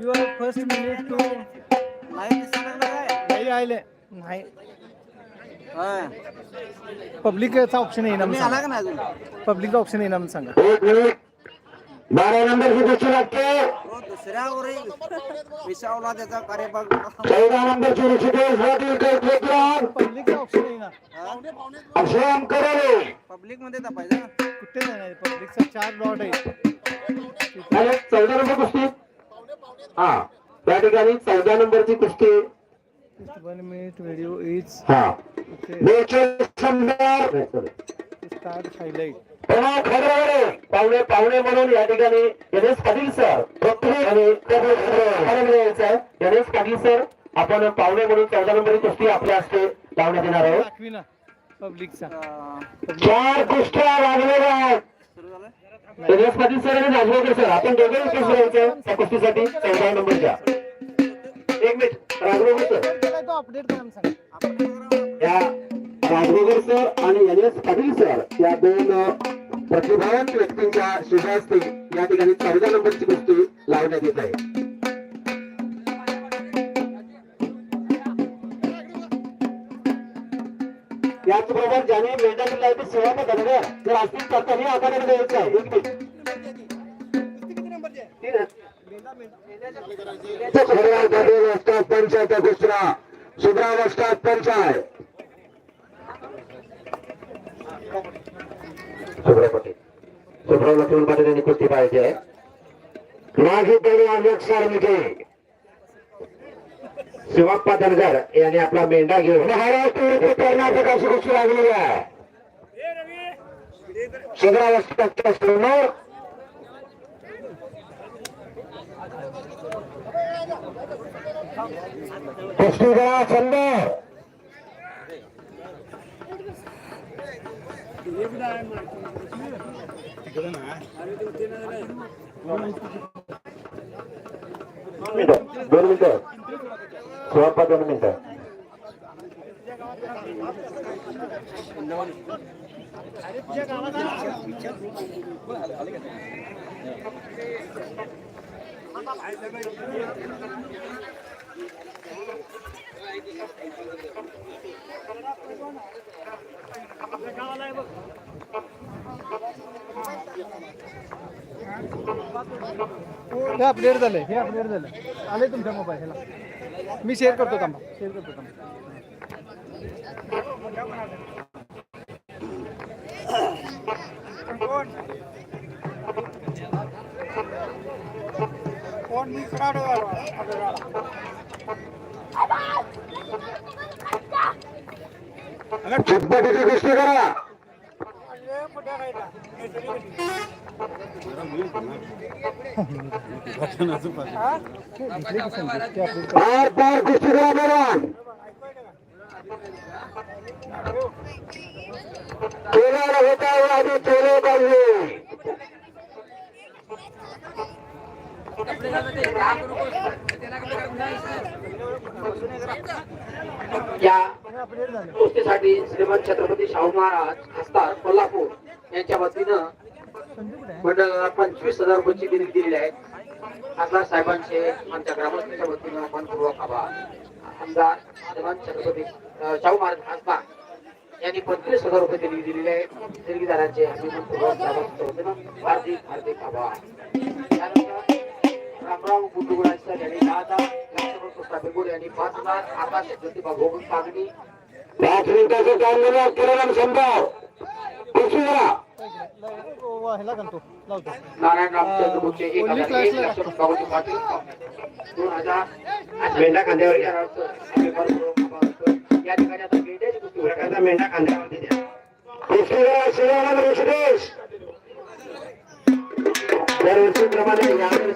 Your first minute to नाही आले नाही. पब्लिकचा ऑप्शन येईना आला सांगा. का नाही अजून? पब्लिकचा ऑप्शन येईना म्हणून सांगा. बारा नंबरची गोष्टी लागते. हो, दुसऱ्यावर विसावला त्याचा कार्यभाग. चौदा नंबरची ऋषिकेश पाटील कैफेतराव पब्लिकचा ऑप्शन येईना. अक्षम करले पब्लिकमध्ये तपायचं. ना कुठे नाही पब्लिकचा चार डॉट आहे. आणि चौदा नंबर कुस्ती. हा त्या ठिकाणी चौदा नंबरची कुस्ती. वन मिनिट व्हिडिओ इज हा. हायलाइट. प्रणव पाहुणे पाहुणे म्हणून या ठिकाणी गणेश पाटील सर आणि गणेश पाटील सर आपण पाहुणे म्हणून चौदा नंबरची कुस्ती आपल्या हस्ते लावण्यात येणार आहोत. पब्लिकचा चार कुस्त्या लागलेल्या आहेत. सुरू पाटील सर आणि राजगोकर सर आपण दोघे कुस्ती राहायचं त्या कुस्तीसाठी चौदा नंबरच्या एक मिनिट राजगोकर सर. या राजगोगर सर आणि एन एस पाटील सर या दोन प्रतिभावंत व्यक्तींच्या शुभास्ते या ठिकाणी चौदा नंबरची कुस्ती लावण्यात येत आहे. याचबरोबर ज्याने मेंढा मेंढ्याची लावली सेवा पण धनगर जर असतील तर त्यांनी आघाडीमध्ये यायचं आहे एक मिनिट पंचायत दुसरा सुधारावस्था पंचायत सुब्रा पाटील सुब्रा लक्ष्मण पाटील यांनी कुस्ती पाहिजे आहे माजी तरी अनेक सार्मिके शिवाप्पा धनगर यांनी आपला मेंढा घेऊन महाराष्ट्र कर्नाटकाची कुस्ती लागलेली आहे सुब्रा समोर कुस्ती करा दोन मिनिटं शिवाप्पा दोन मिनिटं. हे अपडेट झालंय हे अपडेट झालं आले तुमच्या मोबाईलला. मी शेअर करतो थांबा. शेअर करतो थांबा. चितपटीची कुस्ती करा पार पार कुस्ती करा केला होता आधी केले पाहिजे. या गोष्टीसाठी श्रीमंत छत्रपती शाहू महाराज खासदार कोल्हापूर यांच्या वतीनं मंडळाला पंचवीस हजार रुपयाची देणगी दिलेली आहे खासदार साहेबांचे आमच्या ग्रामस्थांच्या वतीनं मनपूर्वक आभार. आमदार श्रीमंत छत्रपती शाहू महाराज खासदार यांनी पंचवीस हजार रुपये दिली दिलेली आहे देणगीदारांचे आम्ही मनपूर्वक हार्दिक हार्दिक आभार. त्यानंतर रामराव गुंडुगुळा सर यांनी दहा हजार लक्ष्मण कृष्णा बेगोड यांनी पाच हजार आकाश ज्योतिबा भोगून मागणी पाच मिनिटाचं काम दिलं किरण शंभर कुस्ती करा ओ, वा, ह्याला घालतो लावतो नारायण रामचंद्र मुखे एक ओली हजार एक क्लासला लक्ष बाबाजी पाटील दोन हजार मेंढा खांद्यावर घ्या. आम्ही भरपूर आभार मानतो. या ठिकाणी आता मेंढ्याची कुस्ती होणार आहे. प्रकारचा मेंढा खांद्यावरती द्या कुस्ती करा शिवानंद ऋषिकेश दरवर्षीप्रमाणे यावर्षी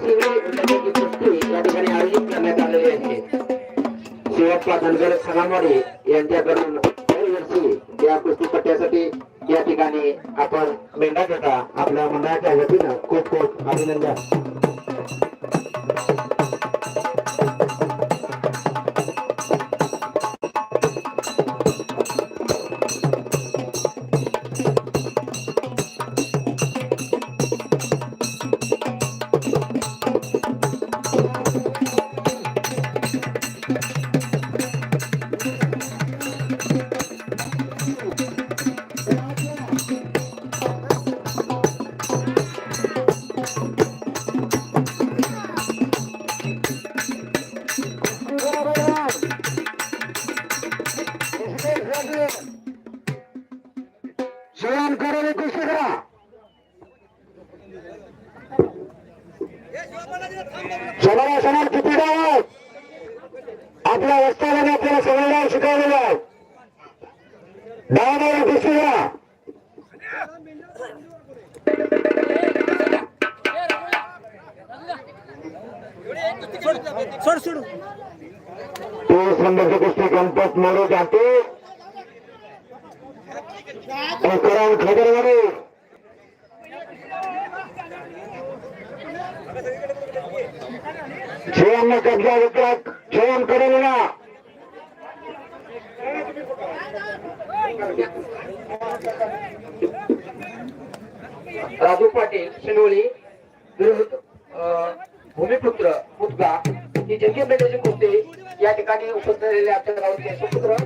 बाबा धनगर सलामवाडी यांच्याकडून दरवर्षी या कुस्ती पट्ट्यासाठी या ठिकाणी आपण मेंढा घेता. आपल्या मंडळाच्या वतीनं खूप खूप अभिनंदन. आपल्या वस्तामध्ये आपल्याला सगळे डाव शिकवलेले आहेत डाव डाव दिसू द्या सोड. सोड तेवीस नंबरची कुस्ती गणपत मोरे जाते. तुकाराम खगरवाडे शिवांना कब्जा विक्रत शिवान कडलेला राजू पाटील शिनोळी विरुद्ध भूमिपुत्र मुद्गा ही जंगी मेंढ्याची कुस्ती या ठिकाणी उपस्थित झालेले आमच्या गावाचे सुपुत्र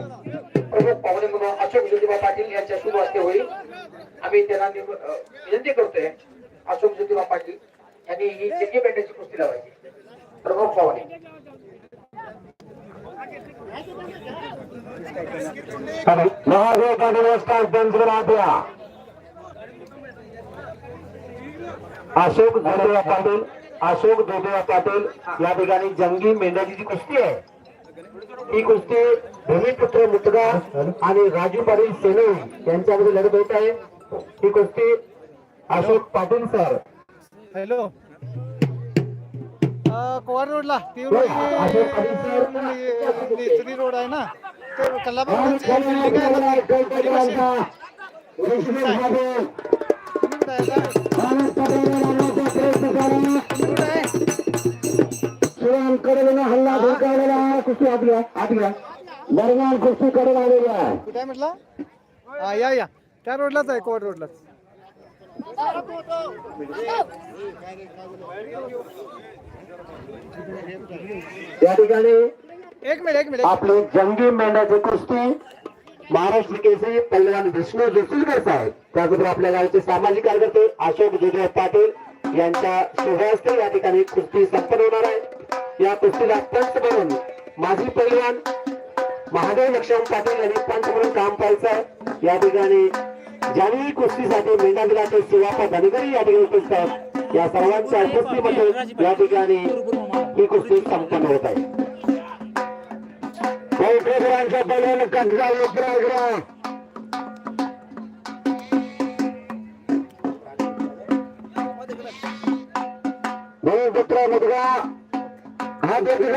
प्रमुख पाहुणे म्हणून अशोक ज्योतिबा पाटील यांच्या शुभ हस्ते होईल. आम्ही त्यांना विनंती करतोय अशोक ज्योतिबा पाटील यांनी ही सिंगी मेंढ्याची कुस्ती लावायची. प्रमुख पाहुणे. महादेव पाटील वस्ताद पंचगुणात्या अशोक धोदेवा पाटील अशोक धोदेवा पाटील या ठिकाणी जंगी मेंढ्याची जी कुस्ती आहे ही कुस्ती भूमिपुत्र मुतगा आणि राजू पाटील सेने यांच्यामध्ये लढत होत आहे. ही कुस्ती अशोक पाटील सर हॅलो. कोवाड रोडला ती. नेचरी रोड आहे ना. ते आणि कल्लापूरची खाली बिल्डिंग आहे? ना आहे? ती. गणपतीवालचा ऋषिकेश बाबू. तुम्ही कुठं आहे? का? माणूस पटवून आणण्याचा प्रयत्न करा तुम्ही कुठं आहे? शिवान कडलेला हल्ला धोकावलेला. कुस्ती दरम्यान कुस्ती कडून आलेली आहे. कुठे म्हटलं? हा या या. त्या रोडलाच आहे कोवाड रोडलाच. या ठिकाणी एक मिनिट एक मिनिट. आपली जंगी मेंढ्याची कुस्ती महाराष्ट्र केसरी पहलवान विष्णू जोशीलकर साहेब. त्याचबरोबर आपल्या गावचे सामाजिक कार्यकर्ते अशोक जोजय पाटील यांच्या शुभहस्ते या ठिकाणी कुस्ती संपन्न होणार आहे. या कुस्तीला पंच म्हणून माजी पहलवान महादेव लक्ष्मण पाटील यांनी पंच म्हणून काम पाहायचं आहे. या ठिकाणी ज्यांनी कुस्तीसाठी मेंढा दिला ते शिवापा धनगरी या ठिकाणी उपस्थित आहेत या सर्वांच्या उपस्थितीमध्ये या ठिकाणी ही कुस्ती संपन्न होत आहे. पैठेकरांचा पलवान कटला उतरा इकडं. भूमिपुत्र मुलगा हा देखील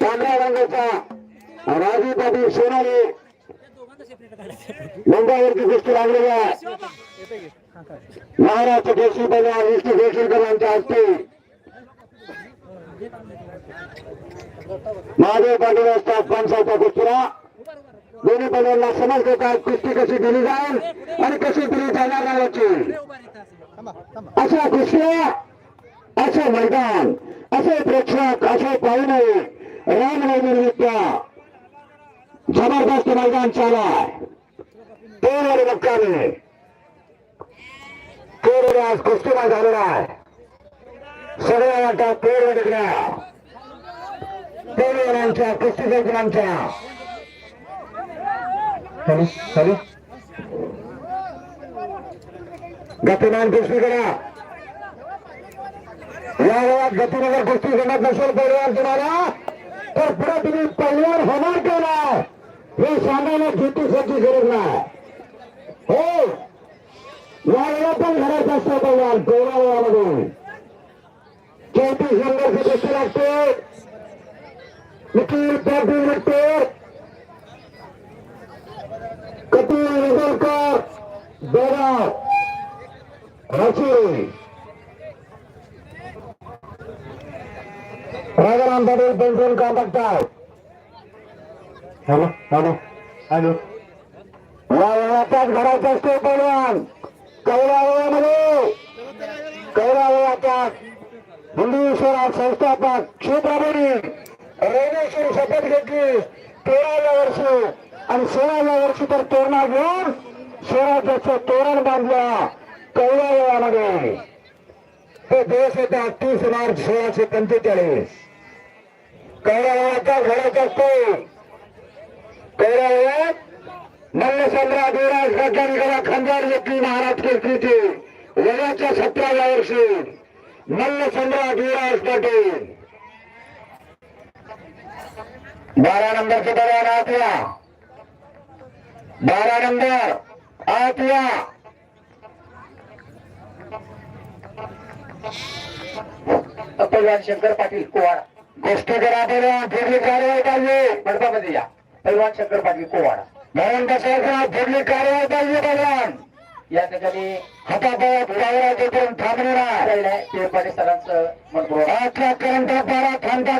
पांढऱ्या रंगाचा. राजू पाटील सोनाली. मुंबईवरती कुस्ती लागलेली आहे. महाराष्ट्र केसरी पहलवान विष्णू देशलकर यांच्या हस्ते. महादेव पाटील असतात पंचायतच्या गोष्टीला दोन्ही पदांना समज देतात कुस्ती कशी दिली जाईल आणि कशी दिली जाणार नाही याची. अशा कुस्त्या असे मैदान असे प्रेक्षक असे पाहुणे रामनवमीनिमित्त जबरदस्त मैदान चालाय तेर मुक्कामी तेर आज कुस्ती मैदान झालेला आहे सगळ्या वाटतात तेर निघल्या तेरवारांच्या कुस्ती संकुलांच्या हॅलो हॅलो गतिमान कुस्ती करा। या वेळात गतीनगर कुस्ती जमत नसेल पहिलवान तुम्हाला तर पुढे तुम्ही पहिलवान होणार का नाही हे सांगायला ज्योतिषाची गरज नाही. हो. या पण घरात असतो पवार तेवढ्या चौतीस नंबरची कुस्ती लागते निखिल पाटील लागते कपिल निगलकर बेगाव राशी राजाराम पाटील पेन्शन काम बघतात हॅलो हॅलो हॅलो या वेळाचाच घराचा असतो पैलवान कवडा वेळामध्ये कवडा वेळाचाच हिंदू स्वराज संस्थापक क्षेत्रभरी रेणेश्वर शपथ घेतली. तेराव्या वर्षी. आणि सोळाव्या वर्षी तर तोरणा घेऊन स्वराज्याचं तोरण बांधलं कवडा वेळामध्ये तो दिवस होता तीस मार्च सोळाशे पंचेचाळीस. कैरावळाचा घराचा असतो कैरावळात मल्लसम्राट विराज गजानगरा खंजार घेतली महाराज केसरीची वयाच्या सतराव्या वर्षी मल्लचंद्र युवराज पाटील बारा नंबरचे बघा या बारा नंबर आतला पैलवान शंकर पाटील कोवाड गोष्ट करा बरं कारवाई पाहिजे या पैलवान शंकर पाटील कोवाड. म्हणून बसायचं फिरली कारवाई पाहिजे भगवान. या ठिकाणी सरांचं करंट पारा थांबता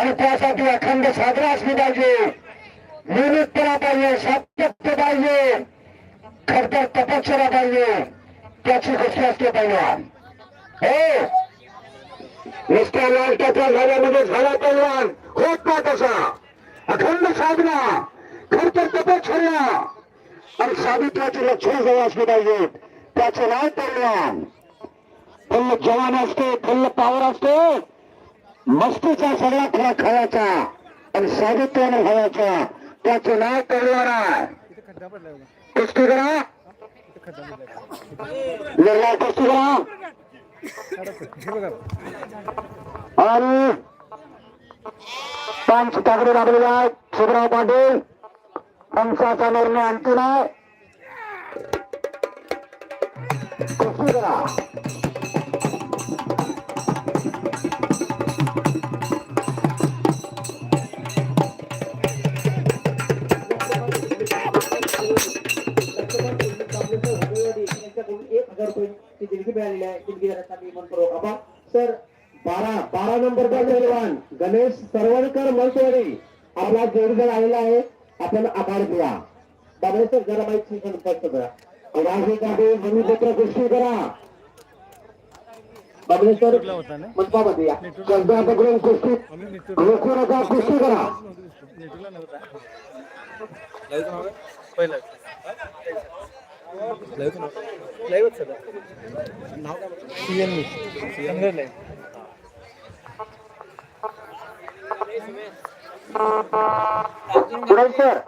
आणि त्यासाठी अखंड साजरा असली पाहिजे. नियमितपणा पाहिजे सातत्य पाहिजे. खरतर तपक्षरा पाहिजे. त्याची गोष्ट असते पैलवान हो. नुसत्या नाटकाच्या झाल्यामध्ये झाला पैलवान होत ना तसा अखंड साधना खरतर तपक्षर्या आणि सावित्र्याचे लक्षण जवळ असले पाहिजेत त्याचं नाव पैलवान फल्ल जवान असते फल्ल पावर असते मस्तीचा सगळा खरा खायचा आणि सावित्र्याने खायचा त्याचं नाव पैलवान आहे. कुस्ती करा. निर्णय कुस्ती करा. काढा आणि पंच तागडे दाबलेला आहे शिवराव पाटील पंचाचा निर्णय अंतिम आहे एक हजार रुपये देणगी मिळालेली आहे. देणगी देण्यासाठी मनपूर्वक आभार सर बारा बारा नंबरचा पैलवान गणेश सरवणकर मनसवाडी आपला जोडीदार आलेला आहे. आपण आभार द्या बाबा सर जरा माहिती स्पष्ट करा. कुस्ती करा बाबळेश्वर मंडपामध्ये या. कसबा पकडून कुस्ती रोखू नका कुस्ती लाईव्हच नाव सी एन मी संघ लाईव्ह गुडाई सर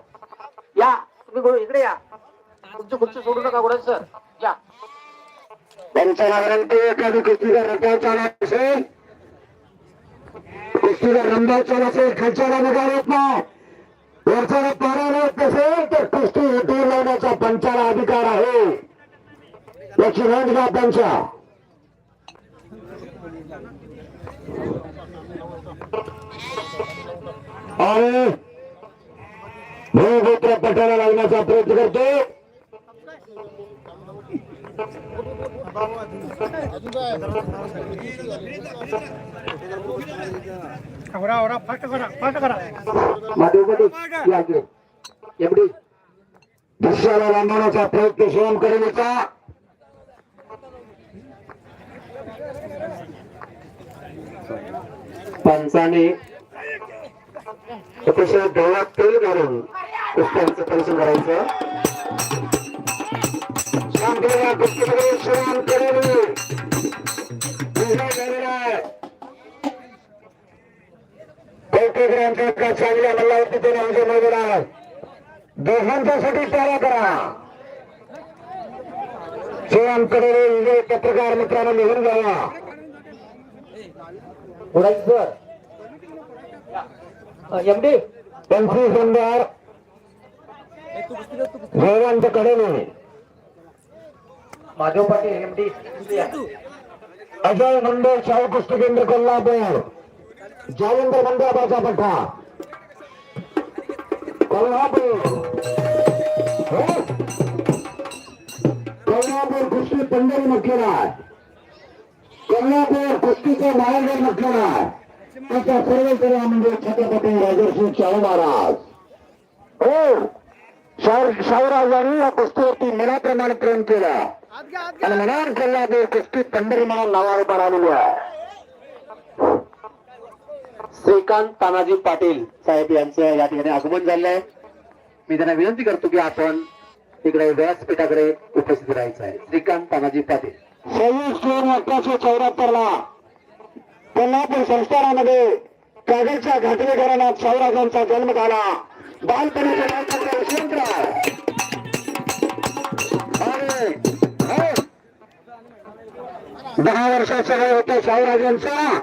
या. तुम्ही इकडे या तुमची खुर्ची सोडू नका गुडाई सर या पंचावरती एखादी कुस्तीचा रकाव चालू असेल कुस्तीचा रंगाव चालू असेल खालच्याला येत नाही वरच्याला पारा येत नसेल तर कुस्ती हेतू लावण्याचा पंचाला अधिकार आहे याची नोंद घ्या पंचा आणि भूमिपुत्र पटाला लावण्याचा प्रयत्न करतो. एवढी बांधवण्याचा प्रयत्न स्वयं करेल होता पंचाने अतिशय देवळात तेल घालून कुस्त्यांचं परीक्षण करायचं. शांतला कुस्तीमध्ये श्रवण करेल विजय झालेला चांगल्या मल्लावरती ते नामचे मैदान दोघांच्यासाठी तयार करा. शिवांकडे विजय पत्रकार मित्रांना निघून जावा. उडायचं एमडी पंचवीस नंबर जयवंत कडेने. माधव पाटील एमडी अजय मंडळ शाहू कुस्ती केंद्र कोल्हापूर. जयेंद्र मंडळाचा पट्टा. कोल्हापूर. हो? कोल्हापूर कुस्ती पंढरी म्हटलेला आहे कोल्हापूर कुस्तीचं माहेरघर म्हटलेला आहे त्याचा सर्व करा म्हणजे छत्रपती राजर्षी शाहू महाराज. हो. शाहू शाहूराजांनी या कुस्तीवरती मनाप्रमाणे प्रेम केलं. आत आत आणि मनार कोल्हापूर कुस्ती पंढरी म्हणून नावावर आलेली आहे. श्रीकांत तानाजी पाटील साहेब यांचं या ठिकाणी आगमन झालं आहे मी त्यांना विनंती करतो की आपण तिकडे व्यासपीठाकडे उपस्थित राहायचं आहे. श्रीकांत तानाजी पाटील. सव्वीस जून अठराशे चौऱ्याहत्तर ला कोल्हापूर संस्थानामध्ये कागलच्या घाटले घराण्यात शाहूराजांचा जन्म झाला. बालपणीचे आणि दहा वर्षाचा वय होता शाहूराजांचा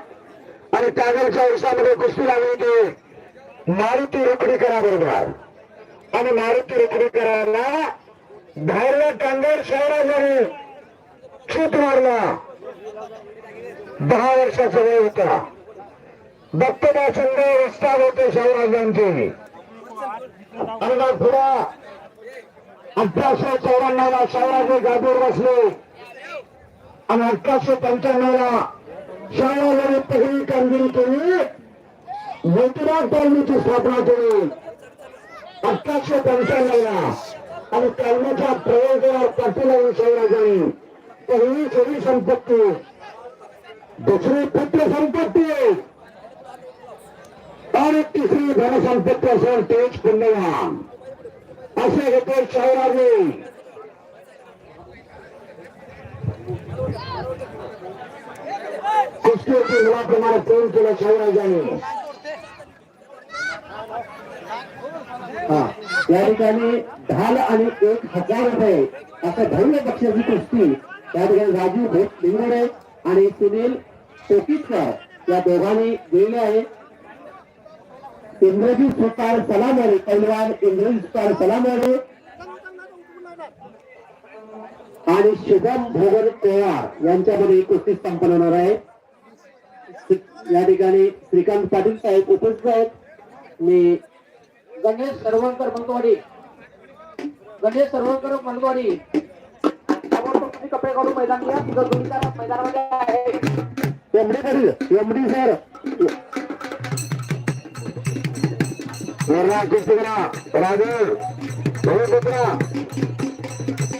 आणि त्यागरच्या वर्षामध्ये कुस्ती लागली होती. मारुती रोकडीकरा बरोबर. आणि मारुती रोकडीकराला धारला टांगर शाहूराजाने छूट मारला. दहा वर्षाचं वय होता. दत्तदा शिंदे रस्ता होते शाहूराजांचे आणि मग पुढं अठराशे चौऱ्याण्णव ला शाहराजे गादीवर बसले. आणि अठराशे पंच्याण्णव ला शाहराजाने पहिली कामगिरी केली. मोतीराम कॉलनीची स्थापना केली. अठराशे पंच्याण्णव ला आणि कॉलनीच्या प्रयोगावर पाठी शिवराजांनी पहिली सगळी संपत्ती दुसरी पुत्र संपत्ती आणि तिसरी धनसंपत्ती असेल तेच पुण्यवान. असे होते शाहराजे. कुस्तीची मुलाप्रमाणे प्रेम केलं शाहराजाने. हा त्या ठिकाणी ढाल आणि एक हजार रुपये असं धन्य पक्षाची कुस्ती. त्या ठिकाणी राजू भेट लिंगोडे आणि सुनील टोकीतकर या दोघांनी दिलेले आहे. इंद्रजीत सुतार सलामवारे पैलवान इंद्रजीत सुतार सलामवारे आणि शुभम भोगर कोळार यांच्यामध्ये ही कुस्ती संपन्न होणार आहे. या ठिकाणी श्रीकांत पाटील साहेब उपस्थित आहेत. मी गणेश सर्वंकर मंगवाडी. गणेश सर्वंकर मंगवाडी. कपडे काढून मैदान घ्या. तिथं दोन चार मैदानामध्ये आहे. एमडी करील एमडी सर. निर्णय कुस्तीकरा राजू भूमिपुत्रा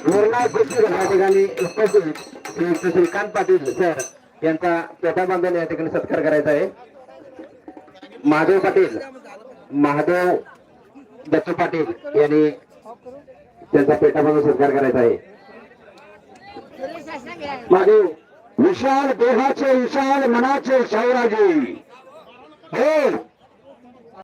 निर्णय कुस्तीकरा या ठिकाणी उपस्थित श्री श्रीकांत पाटील सर यांचा पेटा बांधून या ठिकाणी सत्कार करायचा आहे. महादेव पाटील महादेव दत्तू पाटील यांनी त्यांचा पेटा बांधून सत्कार करायचा आहे. मागे विशाल देहाचे विशाल मनाचे शौराजी हे. हो.